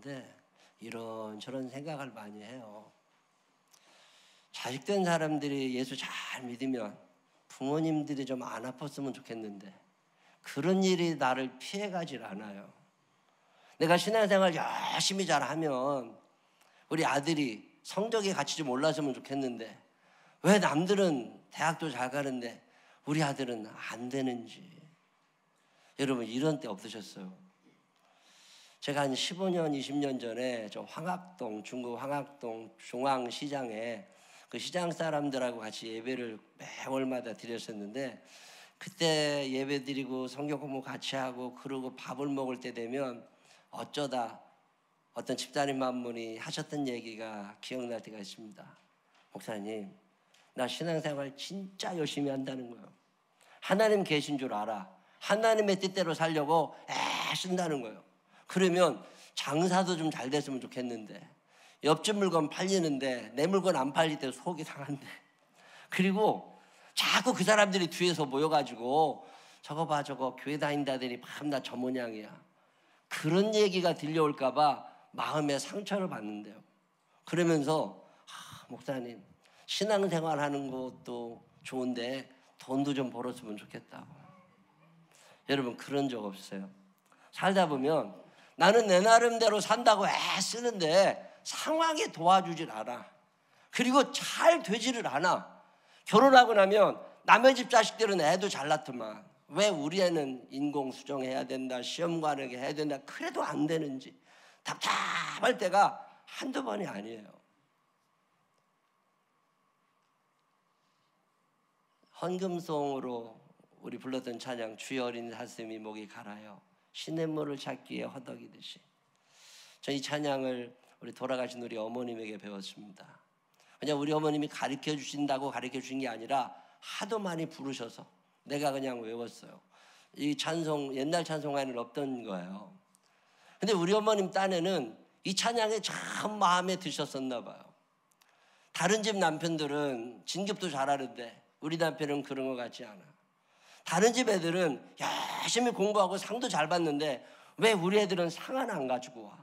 되는데 이런저런 생각을 많이 해요. 자식된 사람들이 예수 잘 믿으면 부모님들이 좀 안 아팠으면 좋겠는데 그런 일이 나를 피해가질 않아요. 내가 신앙생활 열심히 잘하면 우리 아들이 성적이 같이 좀 올랐으면 좋겠는데 왜 남들은 대학도 잘 가는데 우리 아들은 안 되는지 여러분 이런 때 없으셨어요? 제가 한 15년, 20년 전에 저 황학동, 중국 황학동 중앙시장에 그 시장 사람들하고 같이 예배를 매월마다 드렸었는데 그때 예배 드리고 성경 공부 같이 하고 그러고 밥을 먹을 때 되면 어쩌다 어떤 한 분이 하셨던 얘기가 기억날 때가 있습니다. 목사님, 나 신앙생활 진짜 열심히 한다는 거예요. 하나님 계신 줄 알아. 하나님의 뜻대로 살려고 애쓴다는 거예요. 그러면 장사도 좀 잘 됐으면 좋겠는데 옆집 물건 팔리는데 내 물건 안 팔릴 때 속이 상한데. 그리고 자꾸 그 사람들이 뒤에서 모여가지고 저거 봐 저거 교회 다닌다더니 밤낮 저 모양이야. 그런 얘기가 들려올까봐 마음에 상처를 받는데요. 그러면서 아, 목사님 신앙생활 하는 것도 좋은데 돈도 좀 벌었으면 좋겠다고 여러분 그런 적 없어요. 살다 보면 나는 내 나름대로 산다고 애쓰는데 상황이 도와주질 않아. 그리고 잘 되지를 않아. 결혼하고 나면 남의 집 자식들은 애도 잘났더만. 왜 우리 애는 인공수정해야 된다, 시험 가는게 해야 된다, 그래도 안 되는지 답답할 때가 한두 번이 아니에요. 헌금송으로 우리 불렀던 찬양 주여 어린 사슴이 목이 갈아요. 시냇물을 찾기에 허덕이듯이. 저이 찬양을 우리 돌아가신 우리 어머님에게 배웠습니다. 그냥 우리 어머님이 가르쳐 주신다고 가르쳐 주신 게 아니라 하도 많이 부르셔서 내가 그냥 외웠어요. 이 찬송 옛날 찬송 안에는 없던 거예요. 근데 우리 어머님 딴에는 이 찬양이 참 마음에 드셨었나 봐요. 다른 집 남편들은 진급도 잘하는데 우리 남편은 그런 것 같지 않아. 다른 집 애들은 열심히 공부하고 상도 잘 받는데 왜 우리 애들은 상 하나 안 가지고 와?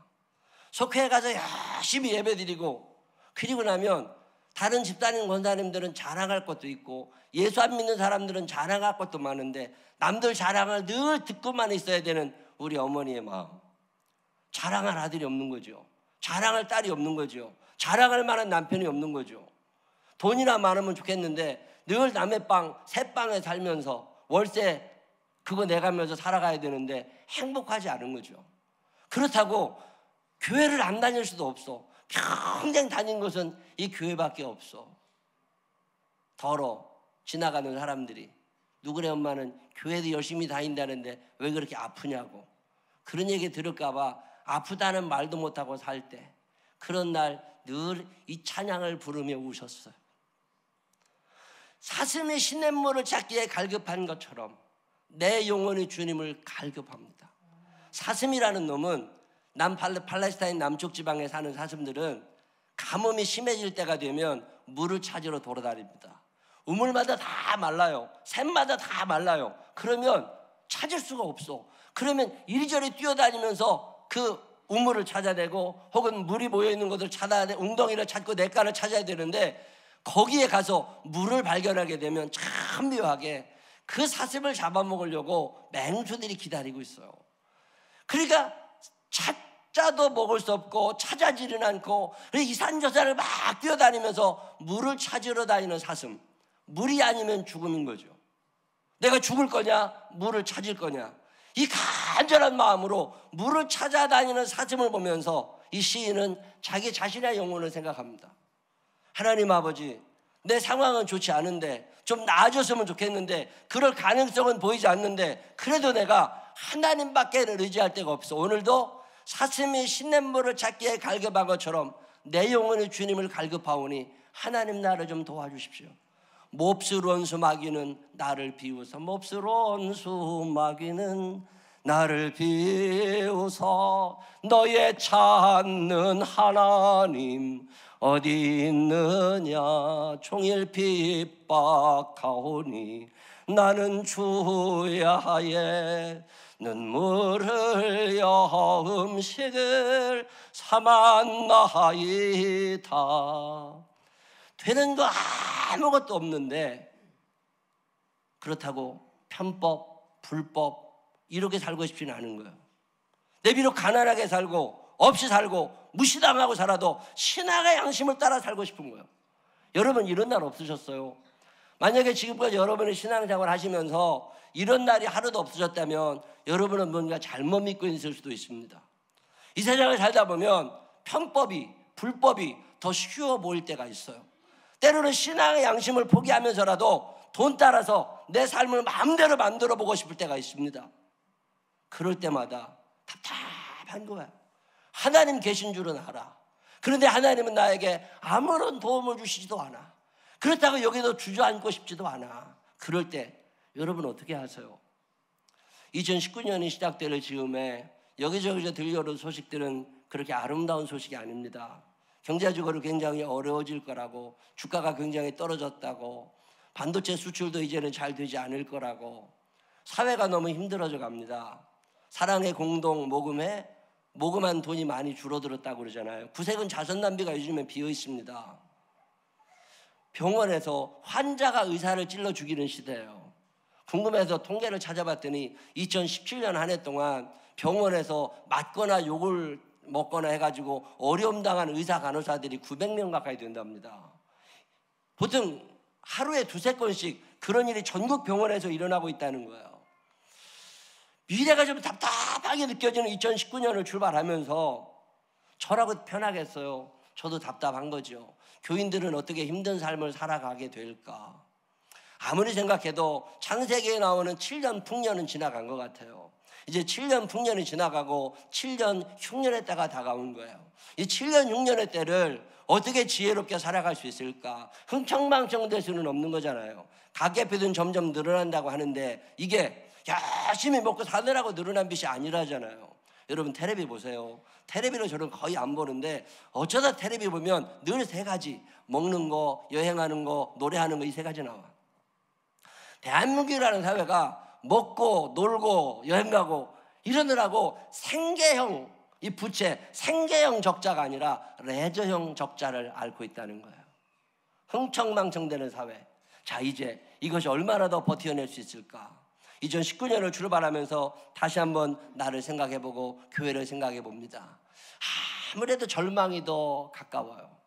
속회에 가서 열심히 예배 드리고 그리고 나면 다른 집단인 권사님들은 자랑할 것도 있고 예수 안 믿는 사람들은 자랑할 것도 많은데 남들 자랑을 늘 듣고만 있어야 되는 우리 어머니의 마음. 자랑할 아들이 없는 거죠. 자랑할 딸이 없는 거죠. 자랑할 만한 남편이 없는 거죠. 돈이나 많으면 좋겠는데 늘 남의 빵, 새 빵에 살면서 월세 그거 내가면서 살아가야 되는데 행복하지 않은 거죠. 그렇다고 교회를 안 다닐 수도 없어. 평생 다닌 것은 이 교회밖에 없어. 더러 지나가는 사람들이 누구네 엄마는 교회도 열심히 다닌다는데 왜 그렇게 아프냐고 그런 얘기 들을까봐 아프다는 말도 못하고 살 때 그런 날 늘 이 찬양을 부르며 우셨어요. 사슴이 시냇물을 찾기에 갈급한 것처럼 내 영혼이 주님을 갈급합니다. 사슴이라는 놈은 남 팔레스타인 남쪽 지방에 사는 사슴들은 가뭄이 심해질 때가 되면 물을 찾으러 돌아다닙니다. 우물마다 다 말라요. 샘마다 다 말라요. 그러면 찾을 수가 없어. 그러면 이리저리 뛰어다니면서 그 우물을 찾아내고 혹은 물이 모여 있는 것을 찾아야 돼. 웅덩이를 찾고 냇가를 찾아야 되는데 거기에 가서 물을 발견하게 되면 참 묘하게 그 사슴을 잡아먹으려고 맹수들이 기다리고 있어요. 그러니까 찾자도 먹을 수 없고 찾아지는 않고 이산저산을 막 뛰어다니면서 물을 찾으러 다니는 사슴. 물이 아니면 죽음인 거죠. 내가 죽을 거냐? 물을 찾을 거냐? 이 간절한 마음으로 물을 찾아다니는 사슴을 보면서 이 시인은 자기 자신의 영혼을 생각합니다. 하나님 아버지, 내 상황은 좋지 않은데 좀 나아졌으면 좋겠는데 그럴 가능성은 보이지 않는데 그래도 내가 하나님밖에 의지할 데가 없어. 오늘도 사슴이 신냇물을 찾기에 갈급한 것처럼 내 영혼의 주님을 갈급하오니 하나님 나를 좀 도와주십시오. 몹쓸 원수 마귀는 나를 비우서 몹쓸 원수 마귀는 나를 비우서 너의 찾는 하나님 어디 있느냐 종일 핍박하오니 나는 주야에 눈물을 여 음식을 삼았나이다 되는 거 아무것도 없는데 그렇다고 편법, 불법 이렇게 살고 싶지는 않은 거예요. 내 비록 가난하게 살고 없이 살고 무시당하고 살아도 신앙의 양심을 따라 살고 싶은 거예요. 여러분 이런 날 없으셨어요? 만약에 지금까지 여러분이 신앙생활 하시면서 이런 날이 하루도 없으셨다면 여러분은 뭔가 잘못 믿고 있을 수도 있습니다. 이 세상을 살다 보면 편법이 불법이 더 쉬워 보일 때가 있어요. 때로는 신앙의 양심을 포기하면서라도 돈 따라서 내 삶을 마음대로 만들어 보고 싶을 때가 있습니다. 그럴 때마다 답답한 거야. 하나님 계신 줄은 알아. 그런데 하나님은 나에게 아무런 도움을 주시지도 않아. 그렇다고 여기도 주저앉고 싶지도 않아. 그럴 때 여러분 어떻게 하세요? 2019년이 시작될 즈음에 여기저기서 들려오는 소식들은 그렇게 아름다운 소식이 아닙니다. 경제적으로 굉장히 어려워질 거라고 주가가 굉장히 떨어졌다고 반도체 수출도 이제는 잘 되지 않을 거라고 사회가 너무 힘들어져 갑니다. 사랑의 공동 모금에 모금한 돈이 많이 줄어들었다고 그러잖아요. 구색은 자선 낭비가 요즘에 비어 있습니다. 병원에서 환자가 의사를 찔러 죽이는 시대예요. 궁금해서 통계를 찾아봤더니 2017년 한 해 동안 병원에서 맞거나 욕을 먹거나 해가지고 어려움 당한 의사 간호사들이 900명 가까이 된답니다. 보통 하루에 두세 건씩 그런 일이 전국 병원에서 일어나고 있다는 거예요. 미래가 좀 답답하게 느껴지는 2019년을 출발하면서 저라고 편하겠어요. 저도 답답한 거죠. 교인들은 어떻게 힘든 삶을 살아가게 될까? 아무리 생각해도 창세기에 나오는 7년 풍년은 지나간 것 같아요. 이제 7년 풍년이 지나가고 7년 흉년의 때가 다가온 거예요. 이 7년 흉년의 때를 어떻게 지혜롭게 살아갈 수 있을까? 흥청망청 될 수는 없는 거잖아요. 가계빚은 점점 늘어난다고 하는데 이게 열심히 먹고 사느라고 늘어난 빚이 아니라잖아요. 여러분 테레비 보세요. 테레비를 저는 거의 안 보는데 어쩌다 테레비 보면 늘 세 가지 먹는 거, 여행하는 거, 노래하는 거 이 세 가지 나와. 대한민국이라는 사회가 먹고 놀고 여행 가고 이러느라고 생계형 이 부채 생계형 적자가 아니라 레저형 적자를 앓고 있다는 거예요. 흥청망청되는 사회. 자 이제 이것이 얼마나 더 버텨낼 수 있을까? 2019년을 출발하면서 다시 한번 나를 생각해보고 교회를 생각해봅니다. 아무래도 절망이 더 가까워요.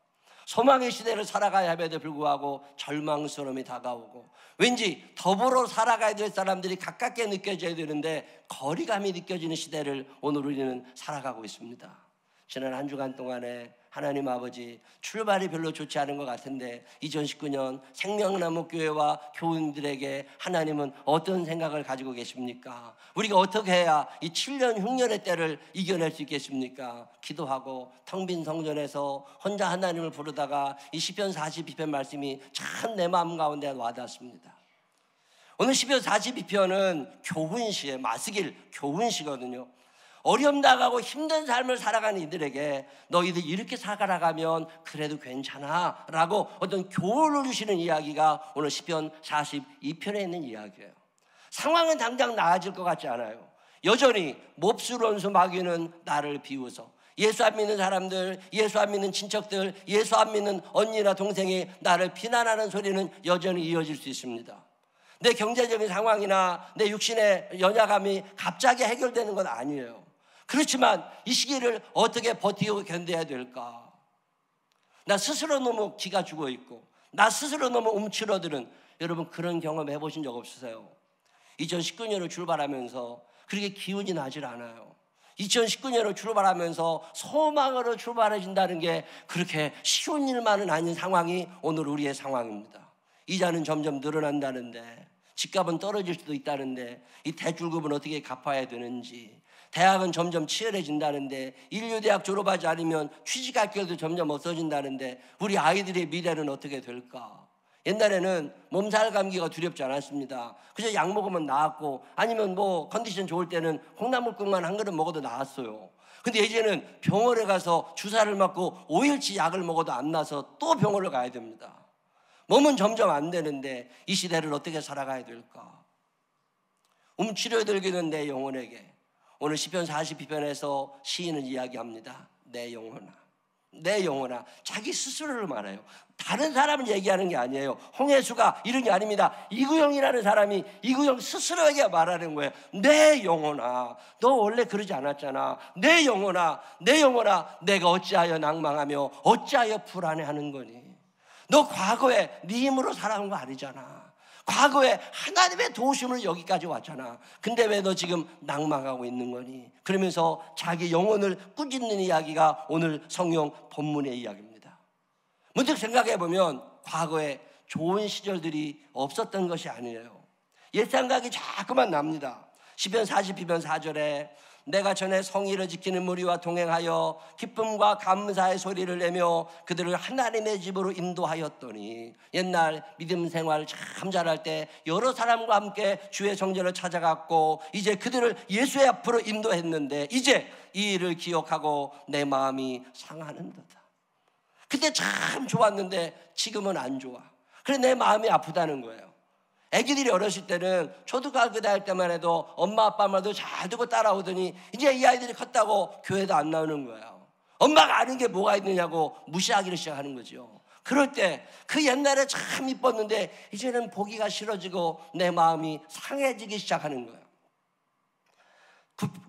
소망의 시대를 살아가야 함에도 불구하고 절망스러움이 다가오고 왠지 더불어 살아가야 될 사람들이 가깝게 느껴져야 되는데 거리감이 느껴지는 시대를 오늘 우리는 살아가고 있습니다. 지난 한 주간 동안에 하나님 아버지 출발이 별로 좋지 않은 것 같은데 2019년 생명나무 교회와 교인들에게 하나님은 어떤 생각을 가지고 계십니까? 우리가 어떻게 해야 이 7년 흉년의 때를 이겨낼 수 있겠습니까? 기도하고 텅 빈 성전에서 혼자 하나님을 부르다가 이 시편 42편 말씀이 참 내 마음 가운데 와닿습니다. 오늘 시편 42편은 교훈시에 마스길 교훈시거든요. 어려움 나가고 힘든 삶을 살아가는 이들에게 너희들 이렇게 살아가면 그래도 괜찮아 라고 어떤 교훈을 주시는 이야기가 오늘 시편 42편에 있는 이야기예요 상황은 당장 나아질 것 같지 않아요 여전히 몹쓸 원수 마귀는 나를 비웃어 예수 안 믿는 사람들, 예수 안 믿는 친척들, 예수 안 믿는 언니나 동생이 나를 비난하는 소리는 여전히 이어질 수 있습니다. 내 경제적인 상황이나 내 육신의 연약함이 갑자기 해결되는 건 아니에요. 그렇지만 이 시기를 어떻게 버티고 견뎌야 될까? 나 스스로 너무 기가 죽어 있고, 나 스스로 너무 움츠러드는 여러분 그런 경험 해보신 적 없으세요? 2019년을 출발하면서 그렇게 기운이 나질 않아요. 2019년을 출발하면서 소망으로 출발해진다는 게 그렇게 쉬운 일만은 아닌 상황이 오늘 우리의 상황입니다. 이자는 점점 늘어난다는데, 집값은 떨어질 수도 있다는데, 이 대출금은 어떻게 갚아야 되는지, 대학은 점점 치열해진다는데 인류대학 졸업하지 않으면 취직할 길도 점점 없어진다는데 우리 아이들의 미래는 어떻게 될까? 옛날에는 몸살 감기가 두렵지 않았습니다. 그저 약 먹으면 나았고 아니면 뭐 컨디션 좋을 때는 콩나물국만 한 그릇 먹어도 나았어요. 근데 이제는 병원에 가서 주사를 맞고 5일치 약을 먹어도 안 나서 또 병원을 가야 됩니다. 몸은 점점 안 되는데 이 시대를 어떻게 살아가야 될까? 움츠려들기는 내 영혼에게 오늘 시편 42편에서 시인은 이야기합니다. 내 영혼아. 내 영혼아. 자기 스스로를 말해요. 다른 사람을 얘기하는 게 아니에요. 홍혜수가 이런 게 아닙니다. 이구영이라는 사람이 이구영 스스로에게 말하는 거예요. 내 영혼아. 너 원래 그러지 않았잖아. 내 영혼아. 내 영혼아. 내가 어찌하여 낭망하며 어찌하여 불안해하는 거니. 너 과거에 네 힘으로 살아온 거 아니잖아. 과거에 하나님의 도우심을 여기까지 왔잖아. 근데 왜 너 지금 낭망하고 있는 거니? 그러면서 자기 영혼을 꾸짖는 이야기가 오늘 성령 본문의 이야기입니다. 문득 생각해 보면 과거에 좋은 시절들이 없었던 것이 아니에요. 옛 생각이 자꾸만 납니다. 10편 42편 4절에 내가 전에 성의를 지키는 무리와 동행하여 기쁨과 감사의 소리를 내며 그들을 하나님의 집으로 인도하였더니 옛날 믿음 생활 참 잘할 때 여러 사람과 함께 주의 성전을 찾아갔고 이제 그들을 예수의 앞으로 인도했는데 이제 이 일을 기억하고 내 마음이 상하는 듯다. 그때 참 좋았는데 지금은 안 좋아. 그래 내 마음이 아프다는 거예요. 애기들이 어렸을 때는 초등학교 다닐 때만 해도 엄마 아빠 말도 잘 듣고 따라오더니 이제 이 아이들이 컸다고 교회도 안 나오는 거예요. 엄마가 아는 게 뭐가 있느냐고 무시하기를 시작하는 거죠. 그럴 때 그 옛날에 참 이뻤는데 이제는 보기가 싫어지고 내 마음이 상해지기 시작하는 거예요.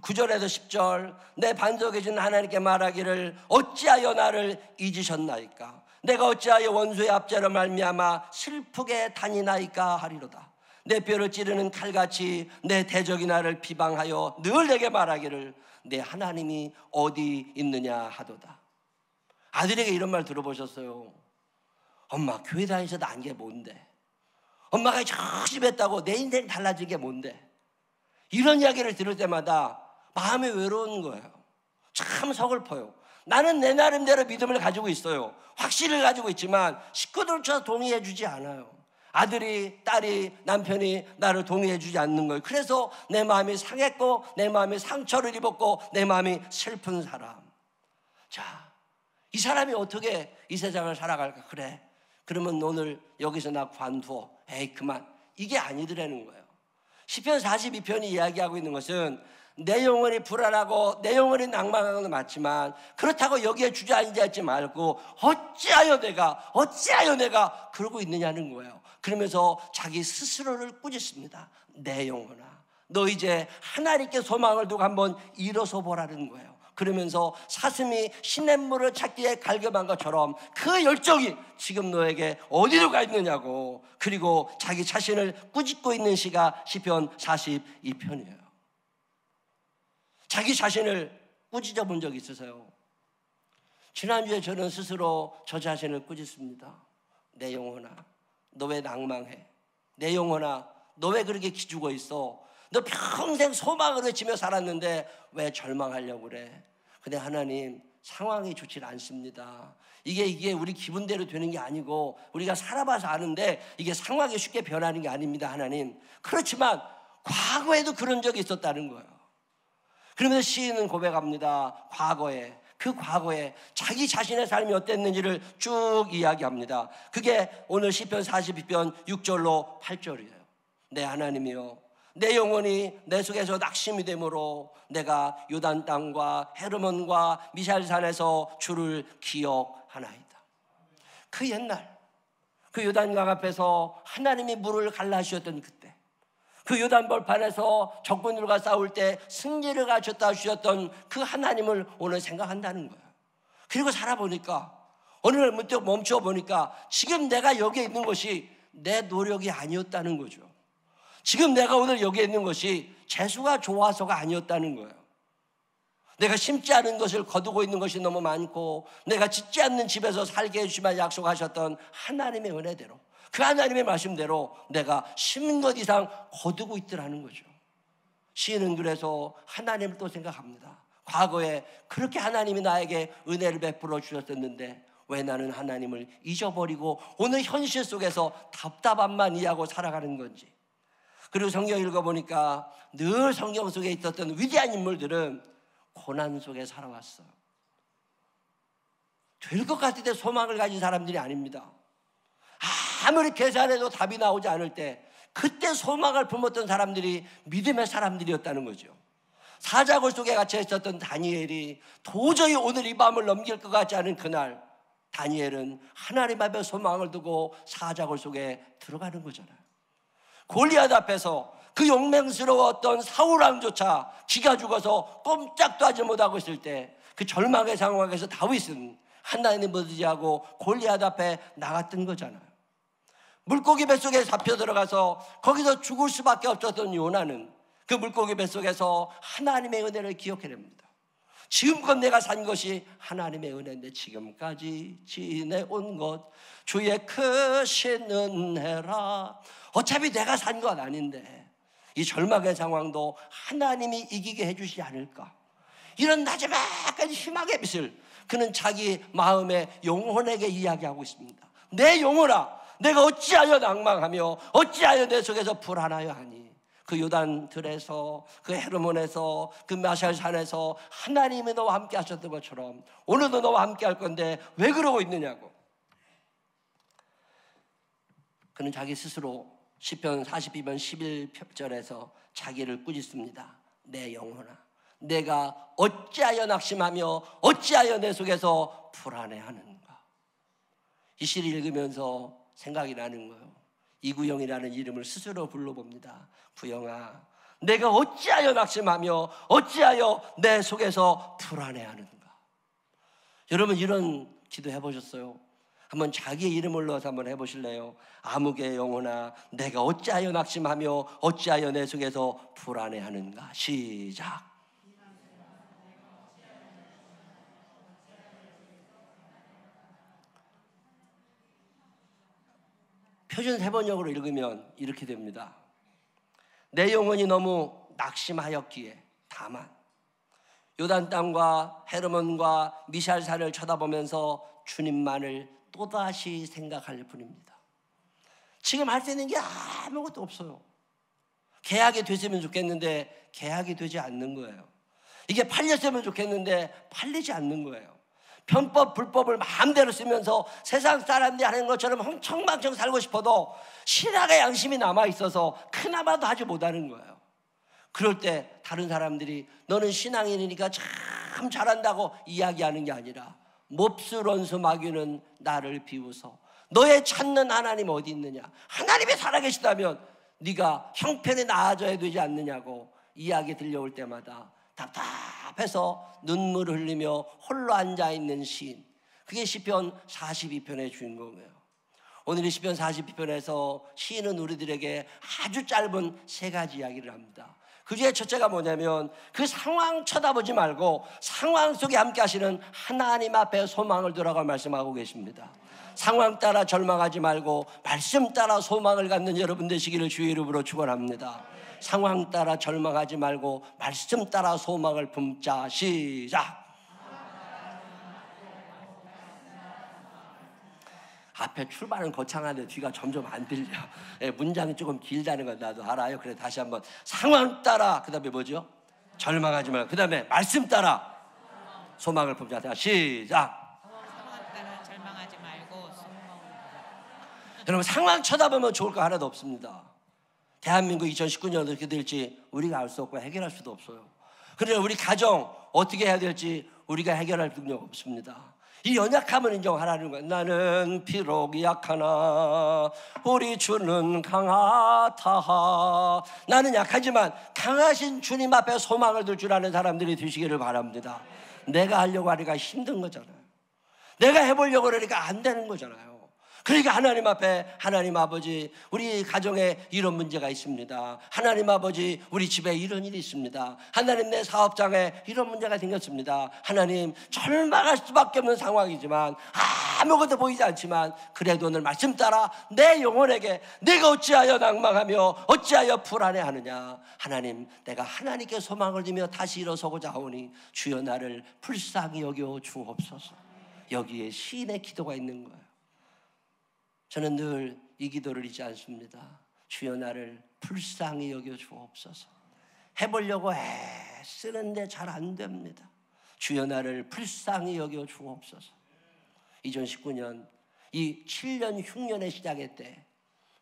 9, 절에서 10절 내 반석에 진 하나님께 말하기를 어찌하여 나를 잊으셨나이까 내가 어찌하여 원수의 압제로 말미암아 슬프게 다니나이까 하리로다. 내 뼈를 찌르는 칼같이 내 대적이 나를 비방하여 늘 내게 말하기를 내 하나님이 어디 있느냐 하도다. 아들에게 이런 말 들어보셨어요? 엄마 교회 다니서 난 게 뭔데? 엄마가 열심히 했다고 내 인생 달라진 게 뭔데? 이런 이야기를 들을 때마다 마음이 외로운 거예요. 참 서글퍼요. 나는 내 나름대로 믿음을 가지고 있어요. 확신을 가지고 있지만 식구들조차 동의해 주지 않아요. 아들이, 딸이, 남편이 나를 동의해 주지 않는 거예요. 그래서 내 마음이 상했고, 내 마음이 상처를 입었고, 내 마음이 슬픈 사람. 자, 이 사람이 어떻게 이 세상을 살아갈까? 그래. 그러면 오늘 여기서 나 관두어. 에이, 그만. 이게 아니더라는 거예요. 10편 42편이 이야기하고 있는 것은 내 영혼이 불안하고 내 영혼이 낭만하는 건 맞지만 그렇다고 여기에 주저앉지 말고 어찌하여 내가 어찌하여 내가 그러고 있느냐는 거예요. 그러면서 자기 스스로를 꾸짖습니다. 내 영혼아 너 이제 하나님께 소망을 두고 한번 일어서 보라는 거예요. 그러면서 사슴이 시냇물을 찾기에 갈급한 것처럼 그 열정이 지금 너에게 어디로 가 있느냐고 그리고 자기 자신을 꾸짖고 있는 시가 시편 42편이에요. 자기 자신을 꾸짖어 본적 있으세요? 지난주에 저는 스스로 저 자신을 꾸짖습니다. 내 영혼아, 너 왜 낭망해? 내 영혼아, 너 왜 그렇게 기죽어 있어? 너 평생 소망을 외치며 살았는데 왜 절망하려고 그래? 근데 하나님, 상황이 좋지 않습니다. 이게 이게 우리 기분대로 되는 게 아니고 우리가 살아봐서 아는데 이게 상황이 쉽게 변하는 게 아닙니다, 하나님. 그렇지만 과거에도 그런 적이 있었다는 거예요. 그러면서 시인은 고백합니다. 과거에 그 과거에 자기 자신의 삶이 어땠는지를 쭉 이야기합니다. 그게 오늘 시편 42편 6절로 8절이에요. 내 하나님이요 내 영혼이 내 속에서 낙심이 되므로 내가 요단 땅과 헤르몬과 미샬 산에서 주를 기억하나이다. 그 옛날 그 요단강 앞에서 하나님이 물을 갈라 주셨던 그때 그 요단 벌판에서 적군들과 싸울 때 승리를 가졌다 주셨던 그 하나님을 오늘 생각한다는 거예요. 그리고 살아보니까 어느 날 문득 멈춰 보니까 지금 내가 여기에 있는 것이 내 노력이 아니었다는 거죠. 지금 내가 오늘 여기에 있는 것이 재수가 좋아서가 아니었다는 거예요. 내가 심지 않은 것을 거두고 있는 것이 너무 많고 내가 짓지 않는 집에서 살게 해주시면 약속하셨던 하나님의 은혜대로 그 하나님의 말씀대로 내가 심은 것 이상 거두고 있더라는 거죠. 시인은 그래서 하나님을 또 생각합니다. 과거에 그렇게 하나님이 나에게 은혜를 베풀어 주셨었는데 왜 나는 하나님을 잊어버리고 오늘 현실 속에서 답답함만 이해하고 살아가는 건지. 그리고 성경 읽어보니까 늘 성경 속에 있었던 위대한 인물들은 고난 속에 살아왔어. 될 것 같을 때 소망을 가진 사람들이 아닙니다. 아무리 계산해도 답이 나오지 않을 때 그때 소망을 품었던 사람들이 믿음의 사람들이었다는 거죠. 사자굴 속에 갇혀 있었던 다니엘이 도저히 오늘 이 밤을 넘길 것 같지 않은 그날 다니엘은 하나님 앞에 소망을 두고 사자굴 속에 들어가는 거잖아요. 골리앗 앞에서 그 용맹스러웠던 사울왕조차 기가 죽어서 꼼짝도 하지 못하고 있을 때 그 절망의 상황에서 다윗은 하나님을 의지하고 골리앗 앞에 나갔던 거잖아요. 물고기 뱃속에 잡혀 들어가서 거기서 죽을 수밖에 없었던 요나는 그 물고기 뱃속에서 하나님의 은혜를 기억해냅니다. 지금껏 내가 산 것이 하나님의 은혜인데 지금까지 지내온 것 주의 크신 은혜라. 어차피 내가 산 건 아닌데 이 절망의 상황도 하나님이 이기게 해주시지 않을까? 이런 나지막한 희망의 빛을 그는 자기 마음의 영혼에게 이야기하고 있습니다. 내 영혼아 내가 어찌하여 낭망하며 어찌하여 내 속에서 불안하여 하니? 그 요단 들에서 그 헤르몬에서 그 마샬산에서 하나님이 너와 함께 하셨던 것처럼 오늘도 너와 함께 할 건데 왜 그러고 있느냐고. 그는 자기 스스로 시편 42편 11절에서 자기를 꾸짖습니다. 내 영혼아 내가 어찌하여 낙심하며 어찌하여 내 속에서 불안해하는가? 이 시를 읽으면서 생각이 나는 거예요 이구영이라는 이름을 스스로 불러봅니다. 구영아, 내가 어찌하여 낙심하며 어찌하여 내 속에서 불안해하는가? 여러분 이런 기도 해보셨어요? 한번 자기의 이름을 넣어서 한번 해보실래요? 아무개 영혼아, 내가 어찌하여 낙심하며 어찌하여 내 속에서 불안해하는가? 시작. 표준 세번역으로 읽으면 이렇게 됩니다. 내 영혼이 너무 낙심하였기에 다만 요단 땅과 헤르몬과 미샬산을 쳐다보면서 주님만을 또다시 생각할 뿐입니다. 지금 할 수 있는 게 아무것도 없어요. 계약이 됐으면 좋겠는데 계약이 되지 않는 거예요. 이게 팔렸으면 좋겠는데 팔리지 않는 거예요. 편법, 불법을 마음대로 쓰면서 세상 사람들이 하는 것처럼 흥청망청 살고 싶어도 신학의 양심이 남아 있어서 크나마도 하지 못하는 거예요. 그럴 때 다른 사람들이 너는 신앙인이니까 참 잘한다고 이야기하는 게 아니라 몹쓸 원수 마귀는 나를 비웃어 너의 찾는 하나님 어디 있느냐 하나님이 살아계시다면 네가 형편에 나아져야 되지 않느냐고 이야기 들려올 때마다 답답해서 눈물을 흘리며 홀로 앉아 있는 시인. 그게 시편 42편의 주인공이에요. 오늘 이 시편 42편에서 시인은 우리들에게 아주 짧은 세 가지 이야기를 합니다. 그 중에 첫째가 뭐냐면 그 상황 쳐다보지 말고 상황 속에 함께 하시는 하나님 앞에 소망을 두라고 말씀하고 계십니다. 상황 따라 절망하지 말고 말씀 따라 소망을 갖는 여러분 되시기를 주의 이름으로 축원합니다. 상황 따라 절망하지 말고 말씀 따라 소망을 품자. 시작. 앞에 출발은 거창한데 뒤가 점점 안 들려. 예, 문장이 조금 길다는 건 나도 알아요. 그래 다시 한번. 상황 따라. 그 다음에 뭐죠? 절망하지 말고. 그 다음에 말씀 따라 소망을 품자. 시작. 여러분 상황 쳐다보면 좋을 거 하나도 없습니다 대한민국 2019년 어떻게 될지 우리가 알 수 없고 해결할 수도 없어요. 그러나 우리 가정 어떻게 해야 될지 우리가 해결할 능력 없습니다. 이 연약함을 인정하라는 거예요. 나는 비록 약하나 우리 주는 강하다. 나는 약하지만 강하신 주님 앞에 소망을 둘 줄 아는 사람들이 되시기를 바랍니다. 내가 하려고 하니까 힘든 거잖아요. 내가 해보려고 그러니까 안 되는 거잖아요. 그러니까 하나님 앞에 하나님 아버지 우리 가정에 이런 문제가 있습니다. 하나님 아버지 우리 집에 이런 일이 있습니다. 하나님 내 사업장에 이런 문제가 생겼습니다. 하나님 절망할 수밖에 없는 상황이지만 아무것도 보이지 않지만 그래도 오늘 말씀 따라 내 영혼에게 내가 어찌하여 낭망하며 어찌하여 불안해하느냐 하나님 내가 하나님께 소망을 두며 다시 일어서고자 하오니 주여 나를 불쌍히 여겨 주옵소서 여기에 시인의 기도가 있는 거예요. 저는 늘 이 기도를 잊지 않습니다. 주여 나를 불쌍히 여겨 주옵소서. 해보려고 애쓰는데 잘 안 됩니다. 주여 나를 불쌍히 여겨 주옵소서. 2019년 이 7년 흉년의 시작의 때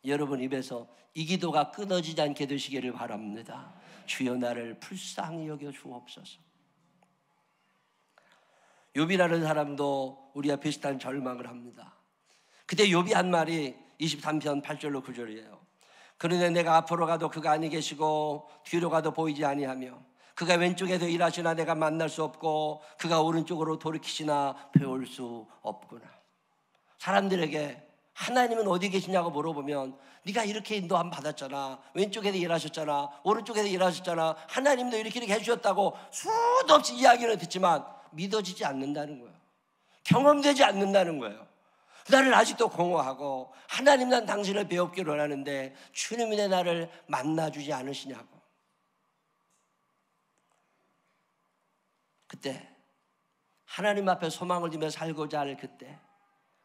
여러분 입에서 이 기도가 끊어지지 않게 되시기를 바랍니다. 주여 나를 불쌍히 여겨 주옵소서. 욥이라는 사람도 우리와 비슷한 절망을 합니다. 그때 욥이 한 말이 23편 8절로 9절이에요. 그런데 내가 앞으로 가도 그가 아니 계시고 뒤로 가도 보이지 아니하며 그가 왼쪽에서 일하시나 내가 만날 수 없고 그가 오른쪽으로 돌이키시나 배울 수 없구나. 사람들에게 하나님은 어디 계시냐고 물어보면 네가 이렇게 인도함 받았잖아. 왼쪽에서 일하셨잖아. 오른쪽에서 일하셨잖아. 하나님도 이렇게 이렇게 해주셨다고 수도 없이 이야기를 듣지만 믿어지지 않는다는 거예요. 경험되지 않는다는 거예요. 나를 아직도 공허하고 하나님 난 당신을 배웠기를 원하는데 주님이 내 나를 만나주지 않으시냐고. 그때 하나님 앞에 소망을 두며 살고자 할 그때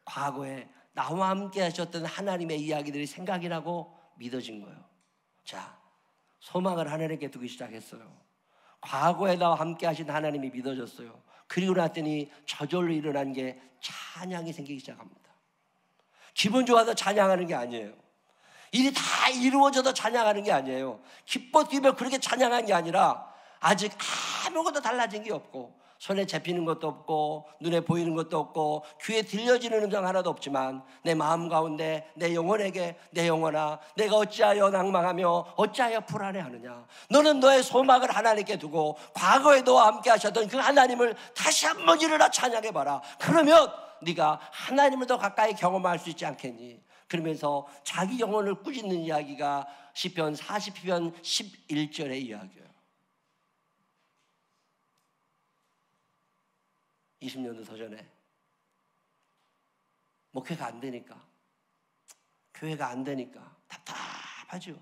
과거에 나와 함께 하셨던 하나님의 이야기들이 생각이 나고 믿어진 거예요. 자, 소망을 하나님께 두기 시작했어요. 과거에 나와 함께 하신 하나님이 믿어졌어요. 그리고 났더니 저절로 일어난 게 찬양이 생기기 시작합니다. 기분 좋아서 찬양하는 게 아니에요. 일이 다 이루어져도 찬양하는 게 아니에요. 기뻐 뛰며 그렇게 찬양한 게 아니라 아직 아무것도 달라진 게 없고 손에 잡히는 것도 없고 눈에 보이는 것도 없고 귀에 들려지는 음성 하나도 없지만 내 마음 가운데 내 영혼에게 내 영혼아 내가 어찌하여 낭망하며 어찌하여 불안해하느냐 너는 너의 소망을 하나님께 두고 과거에 너와 함께 하셨던 그 하나님을 다시 한번 일어나 찬양해 봐라 그러면 네가 하나님을 더 가까이 경험할 수 있지 않겠니 그러면서 자기 영혼을 꾸짖는 이야기가 시편 40편 11절의 이야기예요 20년도 더 전에 목회가 안 되니까 교회가 안 되니까 답답하죠.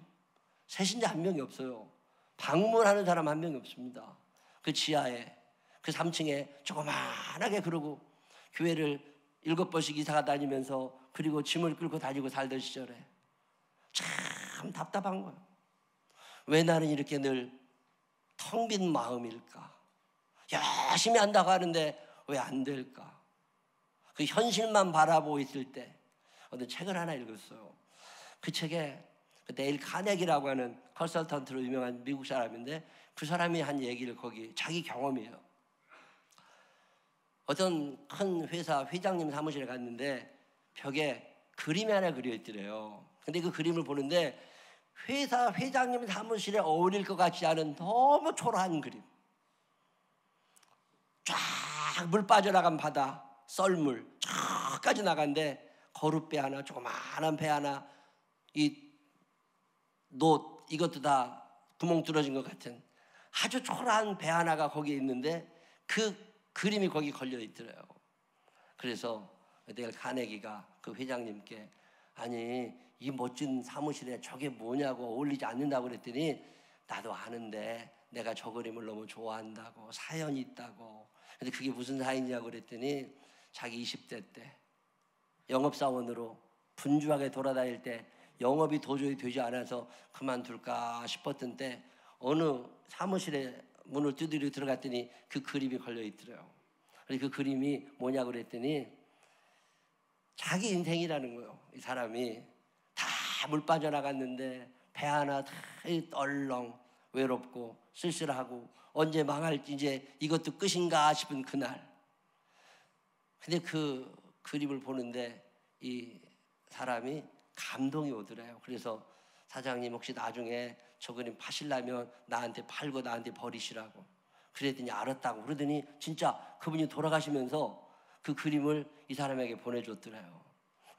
새신자 한 명이 없어요. 방문하는 사람 한 명이 없습니다. 그 지하에 그 3층에 조그만하게 그러고 교회를 일곱 번씩 이사가 다니면서 그리고 짐을 끌고 다니고 살던 시절에 참 답답한 거예요. 왜 나는 이렇게 늘 텅 빈 마음일까? 열심히 한다고 하는데 왜 안 될까? 그 현실만 바라보고 있을 때 어떤 책을 하나 읽었어요. 그 책에 그 데일 카네기라고 하는 컨설턴트로 유명한 미국 사람인데 그 사람이 한 얘기를 거기 자기 경험이에요. 어떤 큰 회사 회장님 사무실에 갔는데 벽에 그림이 하나 그려 있더래요. 근데 그 그림을 보는데 회사 회장님 사무실에 어울릴 것 같지 않은 너무 초라한 그림. 쫙 물 빠져나간 바다, 썰물, 저까지 나간데 거룻배 하나, 조그마한 배 하나, 이 노 이것도 다 구멍 뚫어진 것 같은 아주 초라한 배 하나가 거기에 있는데 그 그림이 거기 걸려 있더래요. 그래서 내일 카네기가 그 회장님께 아니 이 멋진 사무실에 저게 뭐냐고 어울리지 않는다고 그랬더니 나도 아는데 내가 저 그림을 너무 좋아한다고 사연이 있다고 근데 그게 무슨 사인이냐고 그랬더니 자기 20대 때 영업사원으로 분주하게 돌아다닐 때 영업이 도저히 되지 않아서 그만둘까 싶었던 때 어느 사무실에 문을 두드리고 들어갔더니 그 그림이 걸려 있더래요. 그 그림이 뭐냐고 그랬더니 자기 인생이라는 거예요. 이 사람이 다 물 빠져나갔는데 배 하나 다 떨렁 외롭고 쓸쓸하고 언제 망할지 이제 이것도 끝인가 싶은 그날. 근데 그 그림을 보는데 이 사람이 감동이 오더래요. 그래서 사장님 혹시 나중에 저 그림 파실라면 나한테 팔고 나한테 버리시라고. 그랬더니 알았다고. 그러더니 진짜 그분이 돌아가시면서 그 그림을 이 사람에게 보내줬더래요.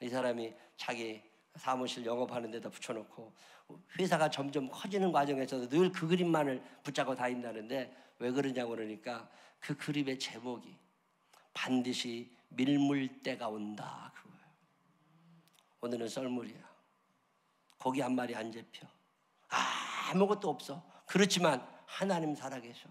이 사람이 자기 사무실 영업하는 데다 붙여놓고 회사가 점점 커지는 과정에서도 늘 그 그림만을 붙잡고 다닌다는데 왜 그러냐고 그러니까 그 그림의 제목이 반드시 밀물 때가 온다 그거예요. 오늘은 썰물이야. 고기 한 마리 안 잡혀. 아 무것도 없어. 그렇지만 하나님 살아계셔.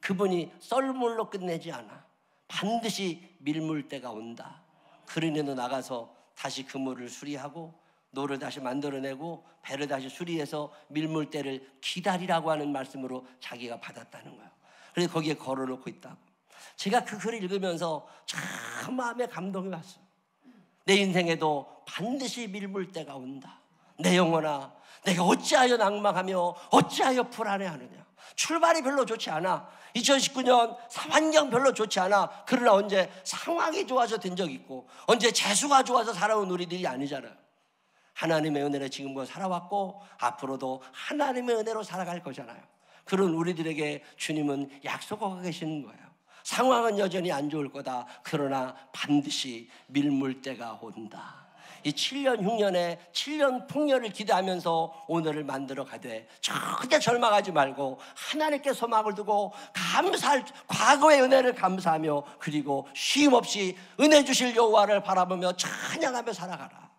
그분이 썰물로 끝내지 않아. 반드시 밀물 때가 온다. 그러니 너 나가서 다시 그 물을 수리하고 노를 다시 만들어내고 배를 다시 수리해서 밀물대를 기다리라고 하는 말씀으로 자기가 받았다는 거예요. 그래서 거기에 걸어놓고 있다고. 제가 그 글을 읽으면서 참 마음에 감동이 왔어요. 내 인생에도 반드시 밀물대가 온다. 내 영혼아 내가 어찌하여 낭망하며 어찌하여 불안해하느냐? 출발이 별로 좋지 않아. 2019년 환경 별로 좋지 않아. 그러나 언제 상황이 좋아서 된 적 있고 언제 재수가 좋아서 살아온 우리들이 아니잖아요 하나님의 은혜로 지금껏 살아왔고 앞으로도 하나님의 은혜로 살아갈 거잖아요. 그런 우리들에게 주님은 약속하고 계시는 거예요. 상황은 여전히 안 좋을 거다. 그러나 반드시 밀물 때가 온다 이 7년 흉년에 7년 풍년을 기대하면서 오늘을 만들어 가되 절대 절망하지 말고 하나님께 소망을 두고 감사할 과거의 은혜를 감사하며 그리고 쉼 없이 은혜 주실 여호와를 바라보며 찬양하며 살아가라.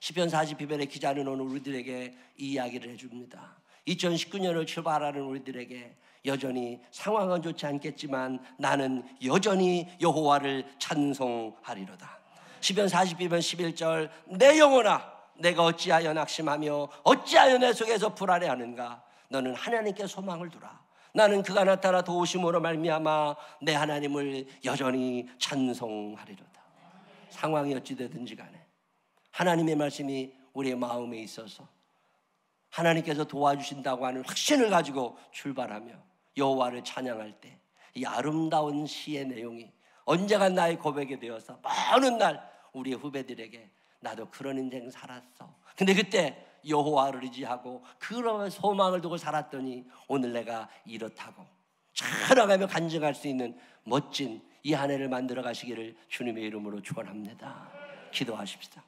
시편 40비변의 기자는 오늘 우리들에게 이 이야기를 해줍니다. 2019년을 출발하는 우리들에게 여전히 상황은 좋지 않겠지만 나는 여전히 여호와를 찬송하리로다. 시편 40비면 11절 내 영혼아 내가 어찌하여 낙심하며 어찌하여 내 속에서 불안해하는가? 너는 하나님께 소망을 두라. 나는 그가 나타나 도우심으로 말미암아 내 하나님을 여전히 찬송하리로다. 상황이 어찌 되든지 간에 하나님의 말씀이 우리의 마음에 있어서 하나님께서 도와주신다고 하는 확신을 가지고 출발하며 여호와를 찬양할 때 이 아름다운 시의 내용이 언제가 나의 고백이 되어서 어느 날 우리 후배들에게 나도 그런 인생 살았어. 근데 그때 여호와를 의지하고 그런 소망을 두고 살았더니 오늘 내가 이렇다고 살아가며 간증할 수 있는 멋진 이 한 해를 만들어 가시기를 주님의 이름으로 축원합니다. 기도하십시다.